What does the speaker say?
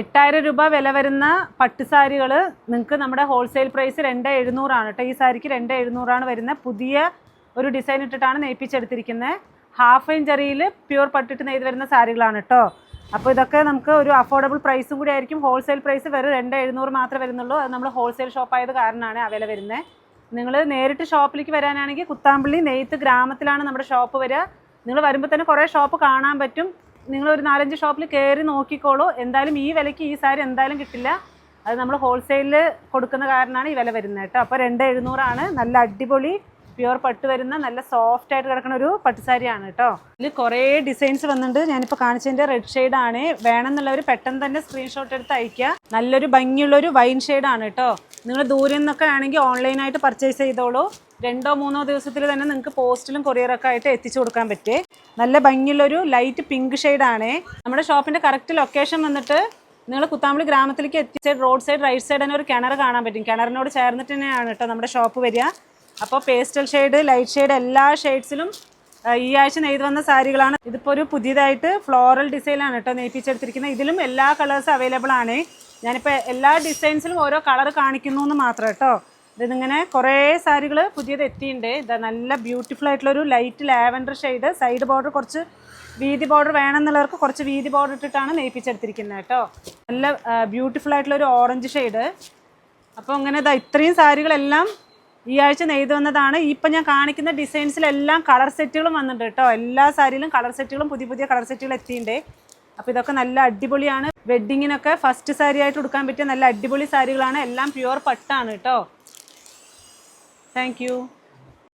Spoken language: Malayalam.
എട്ടായിരം രൂപ വില വരുന്ന പട്ടുസാരികൾ നിങ്ങൾക്ക് നമ്മുടെ ഹോൾസെയിൽ പ്രൈസ് രണ്ട് എഴുന്നൂറാണ് കേട്ടോ ഈ സാരിക്ക് രണ്ട് എഴുന്നൂറാണ് വരുന്ന പുതിയ ഒരു ഡിസൈൻ ഇട്ടിട്ടാണ് നെയ്പ്പിച്ചെടുത്തിരിക്കുന്നത് ഹാഫ് ഇഞ്ച് അറിയിൽ പ്യൂർ പട്ടിട്ട് നെയ്ത് വരുന്ന സാരികളാണ് കേട്ടോ അപ്പോൾ ഇതൊക്കെ നമുക്ക് ഒരു അഫോർഡബിൾ പ്രൈസും കൂടി ആയിരിക്കും. ഹോൾസെയിൽ പ്രൈസ് വെറും രണ്ട് എഴുന്നൂറ് മാത്രമേ വരുന്നുള്ളൂ. അത് നമ്മൾ ഹോൾസെയിൽ ഷോപ്പായത് കാരണമാണ് ആ വില വരുന്നത് നിങ്ങൾ നേരിട്ട് ഷോപ്പിലേക്ക് വരാനാണെങ്കിൽ കുത്താമ്പള്ളി നെയ്ത്ത് ഗ്രാമത്തിലാണ് നമ്മുടെ ഷോപ്പ് വരിക നിങ്ങൾ വരുമ്പോൾ തന്നെ കുറേ ഷോപ്പ് കാണാൻ പറ്റും. നിങ്ങൾ ഒരു നാലഞ്ച് ഷോപ്പിൽ കയറി നോക്കിക്കോളൂ. എന്തായാലും ഈ വിലയ്ക്ക് ഈ സാരി എന്തായാലും കിട്ടില്ല. അത് നമ്മൾ ഹോൾസെയിലിൽ കൊടുക്കുന്ന കാരണമാണ് ഈ വില വരുന്നത് കേട്ടോ. അപ്പോൾ രണ്ട് എഴുന്നൂറാണ്. നല്ല അടിപൊളി പ്യുവർ പട്ട് വരുന്ന നല്ല സോഫ്റ്റ് ആയിട്ട് കിടക്കുന്ന ഒരു പട്ടുസാരിയാണ് കേട്ടോ. ഇതിൽ കുറേ ഡിസൈൻസ് വന്നിട്ടുണ്ട്. ഞാനിപ്പോൾ കാണിച്ചതിന്റെ റെഡ് ഷെയ്ഡാണ് വേണമെന്നുള്ളവർ പെട്ടെന്ന് തന്നെ സ്ക്രീൻഷോട്ട് എടുത്ത് അയക്കുക നല്ലൊരു ഭംഗിയുള്ള ഒരു വൈൻ ഷെയ്ഡാണ് കേട്ടോ. നിങ്ങൾ ദൂരെ നിന്നൊക്കെ ആണെങ്കിൽ ഓൺലൈനായിട്ട് പർച്ചേസ് ചെയ്തോളൂ. രണ്ടോ മൂന്നോ ദിവസത്തിൽ തന്നെ നിങ്ങൾക്ക് പോസ്റ്റിലും കൊറിയറൊക്കെ ആയിട്ട് എത്തിച്ചു കൊടുക്കാൻ പറ്റേ. നല്ല ഭംഗിയുള്ളൊരു ലൈറ്റ് പിങ്ക് ഷെയ്ഡാണ് നമ്മുടെ ഷോപ്പിന്റെ കറക്റ്റ് ലൊക്കേഷൻ വന്നിട്ട് നിങ്ങൾ കുത്താമ്പളി ഗ്രാമത്തിലേക്ക് എത്തിച്ച റോഡ് സൈഡ് റൈറ്റ് സൈഡ് തന്നെ ഒരു കിണർ കാണാൻ പറ്റും. കിണറിനോട് ചേർന്നിട്ട് തന്നെയാണ് കേട്ടോ നമ്മുടെ ഷോപ്പ് വരിക. അപ്പോൾ പേസ്റ്റൽ ഷെയ്ഡ് ലൈറ്റ് ഷെയ്ഡ് എല്ലാ ഷെയ്ഡ്സിലും ഈ ആഴ്ച നെയ്ത് വന്ന സാരികളാണ്. ഇതിപ്പോൾ ഒരു പുതിയതായിട്ട് ഫ്ലോറൽ ഡിസൈനാണ് കേട്ടോ നെയ്പ്പിച്ചെടുത്തിരിക്കുന്നത്. ഇതിലും എല്ലാ കളേഴ്സും അവൈലബിൾ ആണ്. ഞാനിപ്പോൾ എല്ലാ ഡിസൈൻസിലും ഓരോ കളർ കാണിക്കുന്നു എന്ന് മാത്രം കേട്ടോ ഇതിങ്ങനെ കുറേ സാരികൾ പുതിയത് എത്തിയിട്ടുണ്ട് ഇതാ നല്ല ബ്യൂട്ടിഫുൾ ആയിട്ടുള്ളൊരു light lavender shade side border കുറച്ച് വീതി ബോർഡർ വേണമെന്നുള്ളവർക്ക് കുറച്ച് വീതി ബോർഡർ ഇട്ടിട്ടാണ് നെയ്പ്പിച്ചെടുത്തിരിക്കുന്നത് കേട്ടോ നല്ല ബ്യൂട്ടിഫുൾ ആയിട്ടുള്ളൊരു ഓറഞ്ച് ഷെയ്ഡ് അപ്പോൾ അങ്ങനെ ഇതാ ഇത്രയും സാരികളെല്ലാം ഈ ആഴ്ച നെയ്ത് വന്നതാണ്. ഇപ്പം ഞാൻ കാണിക്കുന്ന ഡിസൈൻസിലെല്ലാം കളർ സെറ്റുകളും വന്നിട്ടുണ്ട് കേട്ടോ. എല്ലാ സാരിയിലും കളർ സെറ്റുകളും പുതിയ പുതിയ കളർ സെറ്റുകൾ എത്തിയിട്ടുണ്ട്. അപ്പോൾ ഇതൊക്കെ നല്ല അടിപൊളിയാണ്. വെഡ്ഡിങ്ങിനൊക്കെ ഫസ്റ്റ് സാരി ആയിട്ട് കൊടുക്കാൻ പറ്റിയ നല്ല അടിപൊളി സാരികളാണ്. എല്ലാം പ്യുവർ പട്ടാണ് കേട്ടോ. താങ്ക്